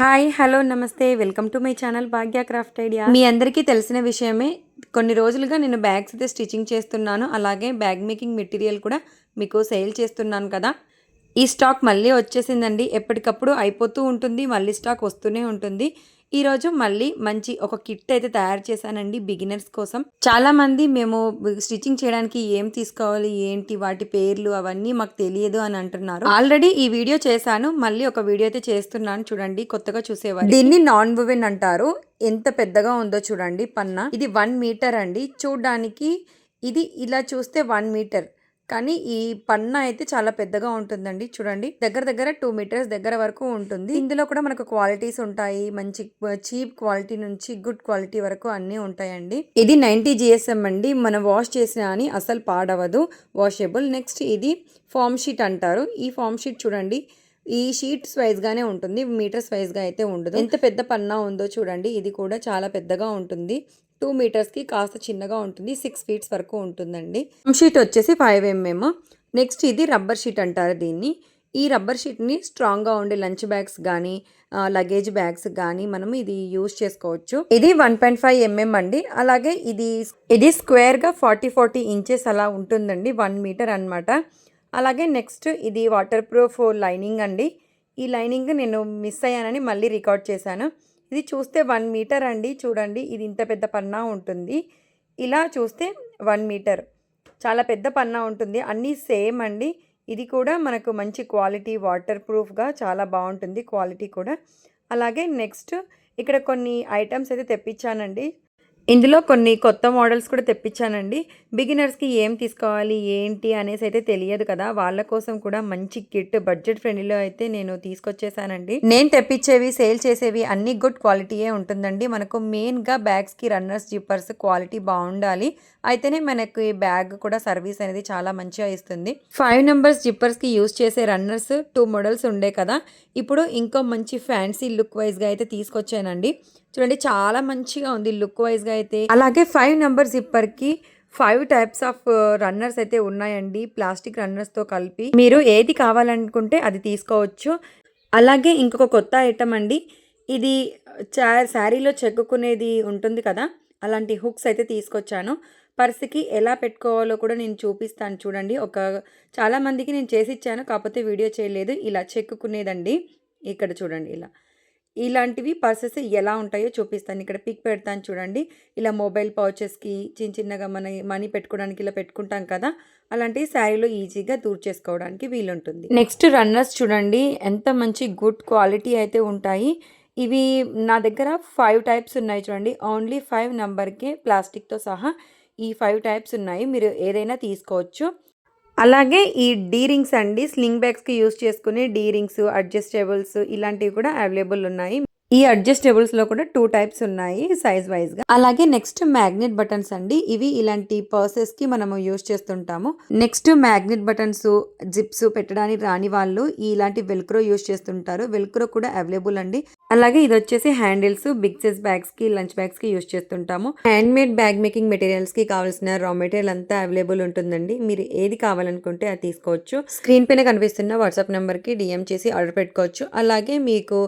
Hi hello నమస్తే. Welcome to my channel Bhagya craft idea. మీ అందరికీ తెలిసిన విషయమే కొన్ని రోజులుగా నేను బ్యాగ్స్ అయితే స్టిచ్చింగ్ చేస్తున్నాను. అలాగే బ్యాగ్ మేకింగ్ మెటీరియల్ కూడా మీకు సేల్ చేస్తున్నాను కదా. ఈ స్టాక్ మళ్ళీ వచ్చేసిందండి. ఎప్పటికప్పుడు అయిపోతూ ఉంటుంది మళ్ళీ స్టాక్ వస్తూనే ఉంటుంది. ఈరోజు మళ్ళీ మంచి ఒక కిట్ అయితే తయారు చేశానండి బిగినర్స్ కోసం. చాలా మంది మేము స్టిచ్చింగ్ చేయడానికి ఏం తీసుకోవాలి ఏంటి వాటి పేర్లు అవన్నీ మాకు తెలియదు అని అంటున్నారు. ఆల్రెడీ ఈ వీడియో చేశాను మళ్ళీ ఒక వీడియో అయితే చేస్తున్నాను చూడండి కొత్తగా చూసేవారు దీన్ని నాన్ వువెన్ అంటారు. ఎంత పెద్దగా ఉందో చూడండి పన్న. ఇది వన్ మీటర్ అండి. చూడడానికి ఇది ఇలా చూస్తే వన్ మీటర్. కానీ ఈ పన్న అయితే చాలా పెద్దగా ఉంటుందండి. చూడండి. దగ్గర దగ్గర టూ మీటర్స్ దగ్గర వరకు ఉంటుంది. ఇందులో కూడా మనకు క్వాలిటీస్ ఉంటాయి. మంచి చీప్ క్వాలిటీ నుంచి గుడ్ క్వాలిటీ వరకు అన్నీ ఉంటాయండి. ఇది నైన్టీ జిఎస్ఎం అండి. మనం వాష్ చేసినా అని అసలు పాడవదు. వాషబుల్ నెక్స్ట్ ఇది ఫామ్ షీట్ అంటారు. ఈ ఫామ్ షీట్ చూడండి. ఈ షీట్స్ వైజ్గానే ఉంటుంది. మీటర్స్ వైజ్గా అయితే ఉండదు. ఎంత పెద్ద పన్నా ఉందో చూడండి. ఇది కూడా చాలా పెద్దగా ఉంటుంది. టూ మీటర్స్కి కాస్త చిన్నగా ఉంటుంది సిక్స్ ఫీట్స్ వరకు ఉంటుందండి. షీట్ వచ్చేసి ఫైవ్ ఎంఎం నెక్స్ట్ ఇది రబ్బర్ షీట్ అంటారు దీన్ని. ఈ రబ్బర్ షీట్ని స్ట్రాంగ్గా ఉండే లంచ్ బ్యాగ్స్ కానీ లగేజ్ బ్యాగ్స్ కానీ మనం ఇది యూస్ చేసుకోవచ్చు. ఇది వన్ పాయింట్ ఫైవ్ ఎంఎం అండి. అలాగే ఇది ఇది స్క్వేర్గా ఫార్టీ ఫార్టీ ఇంచెస్ అలా ఉంటుందండి వన్ మీటర్ అన్నమాట. అలాగే నెక్స్ట్ ఇది వాటర్ ప్రూఫ్ లైనింగ్ అండి. ఈ లైనింగ్ నేను మిస్ అయ్యానని మళ్ళీ రికార్డ్ చేశాను. ఇది చూస్తే వన్ మీటర్ అండి. చూడండి ఇది ఇంత పెద్ద పన్నా ఉంటుంది. ఇలా చూస్తే వన్ మీటర్ చాలా పెద్ద పన్నా ఉంటుంది. అన్నీ సేమ్ అండి. ఇది కూడా మనకు మంచి క్వాలిటీ వాటర్ ప్రూఫ్గా చాలా బాగుంటుంది. క్వాలిటీ కూడా. అలాగే నెక్స్ట్ ఇక్కడ కొన్ని ఐటమ్స్ అయితే తెప్పించానండి. ఇందులో కొన్ని కొత్త మోడల్స్ కూడా తెప్పించానండి. బిగినర్స్కి ఏం తీసుకోవాలి ఏంటి అనేసి అయితే తెలియదు కదా. వాళ్ళ కోసం కూడా మంచి కిట్ బడ్జెట్ ఫ్రెండ్లీలో అయితే నేను తీసుకొచ్చేసానండి. నేను తెప్పించేవి సేల్ చేసేవి అన్ని గుడ్ క్వాలిటీయే ఉంటుందండి. మనకు మెయిన్గా బ్యాగ్స్కి రన్నర్స్ జిప్పర్స్ క్వాలిటీ బాగుండాలి. అయితేనే మనకు ఈ బ్యాగ్ కూడా సర్వీస్ అనేది చాలా మంచిగా ఇస్తుంది. ఫైవ్ నెంబర్స్ జిప్పర్స్కి యూస్ చేసే రన్నర్స్ టూ మోడల్స్ ఉండే కదా. ఇప్పుడు ఇంకో మంచి ఫ్యాన్సీ లుక్ వైజ్గా అయితే తీసుకొచ్చానండి. చూడండి చాలా మంచిగా ఉంది లుక్ వైజ్గా అయితే. అలాగే ఫైవ్ నెంబర్ జిప్పర్కి ఫైవ్ టైప్స్ ఆఫ్ రన్నర్స్ అయితే ఉన్నాయండి ప్లాస్టిక్ రన్నర్స్తో కలిపి. మీరు ఏది కావాలనుకుంటే అది తీసుకోవచ్చు. అలాగే ఇంకొక కొత్త ఐటమ్ అండి ఇది చా శారీలో చెక్కుకునేది ఉంటుంది కదా అలాంటి హుక్స్ అయితే తీసుకొచ్చాను. పర్స్కి ఎలా పెట్టుకోవాలో కూడా నేను చూపిస్తాను చూడండి. ఒక చాలామందికి నేను చేసి ఇచ్చాను కాకపోతే వీడియో చేయలేదు. ఇలా చెక్కుకునేదండి ఇక్కడ చూడండి ఇలా. ఇలాంటివి పర్సెస్ ఎలా ఉంటాయో చూపిస్తాను. ఇక్కడ పిక్ పెడతాను చూడండి. ఇలా మొబైల్ పౌచెస్కి చిన్న చిన్నగా మన మనీ పెట్టుకోవడానికి ఇలా పెట్టుకుంటాం కదా. అలాంటివి శారీలో ఈజీగా దూర్ చేసుకోవడానికి వీలుంటుంది. నెక్స్ట్ రన్నర్స్ చూడండి. ఎంత మంచి గుడ్ క్వాలిటీ అయితే ఉంటాయి. ఇవి నా దగ్గర ఫైవ్ టైప్స్ ఉన్నాయి చూడండి. ఓన్లీ ఫైవ్ నెంబర్కే ప్లాస్టిక్తో సహా ఈ ఫైవ్ టైప్స్ ఉన్నాయి. మీరు ఏదైనా తీసుకోవచ్చు. అలాగే ఈ డీ రింగ్స్ అండి స్లింగ్ బ్యాగ్స్కి యూస్ చేసుకునే డీ రింగ్స్ అడ్జస్టేబుల్స్ ఇలాంటివి కూడా అవైలబుల్ ఉన్నాయి. ఈ అడ్జస్టబుల్స్లో కూడా టూ టైప్స్ ఉన్నాయి సైజ్ వైజ్గా అలాగే నెక్స్ట్ మ్యాగ్నెట్ బటన్స్ అండి. ఇవి ఇలాంటి పర్సెస్కి మనము యూస్ చేస్తుంటాము. నెక్స్ట్ మ్యాగ్నెట్ బటన్స్ జిప్స్ పెట్టడానికి రాని వాళ్ళు ఇలాంటి వెల్క్రో యూస్ చేస్తుంటారు. వెల్క్రో కూడా అవైలబుల్ అండి. అలాగే ఇది వచ్చేసి హ్యాండిల్స్ బిగ్ సైజ్ బ్యాగ్స్కి లంచ్ బ్యాగ్స్కి యూస్ చేస్తుంటాము. హ్యాండ్ మేడ్ బ్యాగ్ మేకింగ్ మెటీరియల్స్కి కావాల్సిన రా మెటీరియల్ అంతా అవైలబుల్ ఉంటుందండి. మీరు ఏది కావాలనుకుంటే అది తీసుకోవచ్చు. స్క్రీన్ పైన కనిపిస్తున్న వాట్సాప్ నెంబర్కి డిఎం చేసి ఆర్డర్ పెట్టుకోవచ్చు. అలాగే మీకు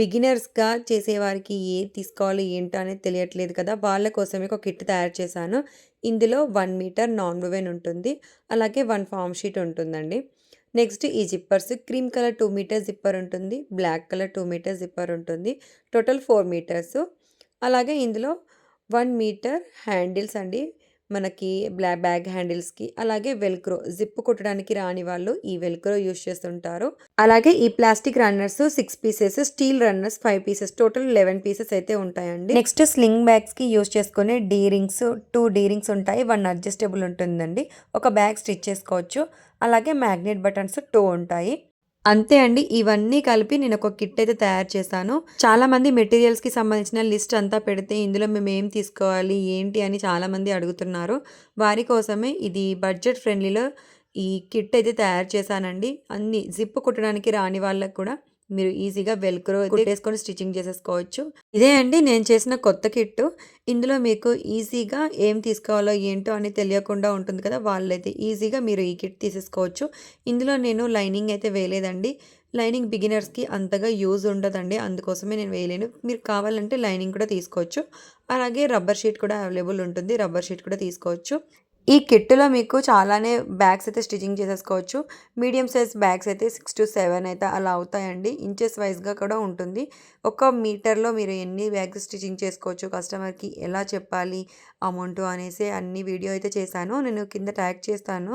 బిగినర్స్గా చేసేవారికి ఏ తీసుకోవాలి ఏంటో అనేది తెలియట్లేదు కదా. వాళ్ళ కోసమే ఒక కిట్ తయారు చేశాను. ఇందులో వన్ మీటర్ నాన్ వివెన్ ఉంటుంది. అలాగే వన్ ఫామ్ షీట్ ఉంటుందండి. నెక్స్ట్ ఈ zippers cream colour two metres zipper ఉంటుంది. Black colour two metres zipper ఉంటుంది. Total four metres. అలాగే ఇందులో వన్ మీటర్ హ్యాండిల్స్ అండి. మనకి బ్లా బ్యాగ్ హ్యాండిల్స్కి అలాగే వెల్క్రో జిప్ కుట్టడానికి రాని వాళ్ళు ఈ వెల్క్రో యూస్ చేస్తుంటారు. అలాగే ఈ plastic runners six pieces steel runners five pieces total eleven pieces అయితే ఉంటాయండి. నెక్స్ట్ స్లింగ్ బ్యాగ్స్కి యూస్ చేసుకునే D rings two D rings ఉంటాయి. వన్ అడ్జస్టబుల్ ఉంటుందండి. ఒక బ్యాగ్ స్టిచ్ చేసుకోవచ్చు. అలాగే మ్యాగ్నెట్ బటన్స్ టూ ఉంటాయి. అంతే అండి ఇవన్నీ కలిపి నేను ఒక కిట్ అయితే తయారు చేశాను. చాలా మంది మెటీరియల్స్కి సంబంధించిన లిస్ట్ అంతా పెడితే ఇందులో మేము ఏం తీసుకోవాలి ఏంటి అని చాలా మంది అడుగుతున్నారు. వారి కోసమే ఇది బడ్జెట్ ఫ్రెండ్లీలో ఈ కిట్ అయితే తయారు చేశానండి. అన్ని జిప్ కుట్టడానికి రాని వాళ్ళకి కూడా మీరు ఈజీగా వెల్క్రో కుట్టేసుకొని స్టిచ్చింగ్ చేసేసుకోవచ్చు. ఇదే అండి నేను చేసిన కొత్త కిట్ ఇందులో మీకు ఈజీగా ఏం తీసుకోవాలో ఏంటో అని తెలియకుండా ఉంటుంది కదా వాళ్ళైతే ఈజీగా మీరు ఈ కిట్ తీసేసుకోవచ్చు. ఇందులో నేను లైనింగ్ అయితే వేయలేదండి. లైనింగ్ బిగినర్స్కి అంతగా యూజ్ ఉండదండి అందుకోసమే నేను వేయలేను. మీరు కావాలంటే లైనింగ్ కూడా తీసుకోవచ్చు. అలాగే రబ్బర్ షీట్ కూడా అవైలబుల్ ఉంటుంది రబ్బర్ షీట్ కూడా తీసుకోవచ్చు. ఈ కిట్లో మీకు చాలానే బ్యాగ్స్ అయితే స్టిచ్చింగ్ చేసేసుకోవచ్చు. మీడియం సైజ్ బ్యాగ్స్ అయితే సిక్స్ టు సెవెన్ అయితే అలా అవుతాయండి. ఇంచెస్ వైజ్గా కూడా ఉంటుంది. ఒక మీటర్లో మీరు ఎన్ని బ్యాగ్స్ స్టిచ్చింగ్ చేసుకోవచ్చు కస్టమర్కి ఎలా చెప్పాలి అమౌంట్ అనేసి అన్ని వీడియో అయితే చేశాను. నేను కింద ట్యాగ్ చేస్తాను.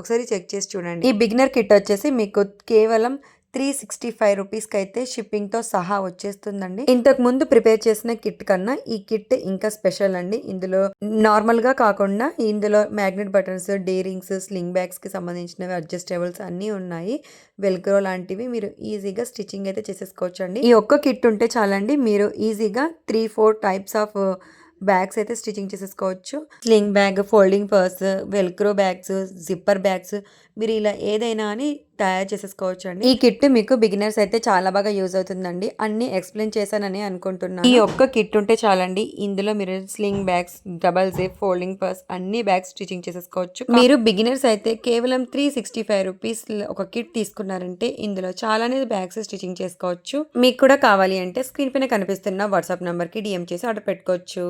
ఒకసారి చెక్ చేసి చూడండి. ఈ బిగినర్ కిట్ వచ్చేసి మీకు కేవలం త్రీ సిక్స్టీ ఫైవ్ రూపీస్కి అయితే షిప్పింగ్తో సహా వచ్చేస్తుందండి. ఇంతకు ముందు ప్రిపేర్ చేసిన కిట్ కన్నా ఈ కిట్ ఇంకా స్పెషల్ అండి. ఇందులో నార్మల్గా కాకుండా ఇందులో magnet buttons D rings sling బ్యాగ్స్కి సంబంధించినవి అడ్జస్టబుల్స్ అన్నీ ఉన్నాయి. వెల్క్రో లాంటివి మీరు ఈజీగా స్టిచ్చింగ్ అయితే చేసేసుకోవచ్చు అండి ఈ ఒక్క కిట్ ఉంటే చాలండి మీరు ఈజీగా three four types of bags అయితే స్టిచ్చింగ్ చేసేసుకోవచ్చు. Sling bag folding purse velcro bags zipper bags మీరు ఇలా ఏదైనా అని తయారు చేసేసుకోవచ్చు అండి ఈ కిట్ మీకు బిగినర్స్ అయితే చాలా బాగా యూజ్ అవుతుందండి. అన్ని ఎక్స్ప్లెయిన్ చేశానని అనుకుంటున్నాను. ఈ ఒక్క కిట్ ఉంటే చాలండి. ఇందులో మీరు sling bags double zip folding purse అన్ని బ్యాగ్స్ స్టిచ్చింగ్ చేసేసుకోవచ్చు. మీరు బిగినర్స్ అయితే కేవలం త్రీ సిక్స్టీ ఫైవ్ రూపీస్ ఒక కిట్ తీసుకున్నారంటే ఇందులో చాలానే బ్యాగ్స్ స్టిచ్చింగ్ చేసుకోవచ్చు. మీకు కూడా కావాలి అంటే స్క్రీన్ పైన కనిపిస్తున్న వాట్సాప్ నెంబర్కి డిఎం చేసి ఆర్డర్ పెట్టుకోవచ్చు.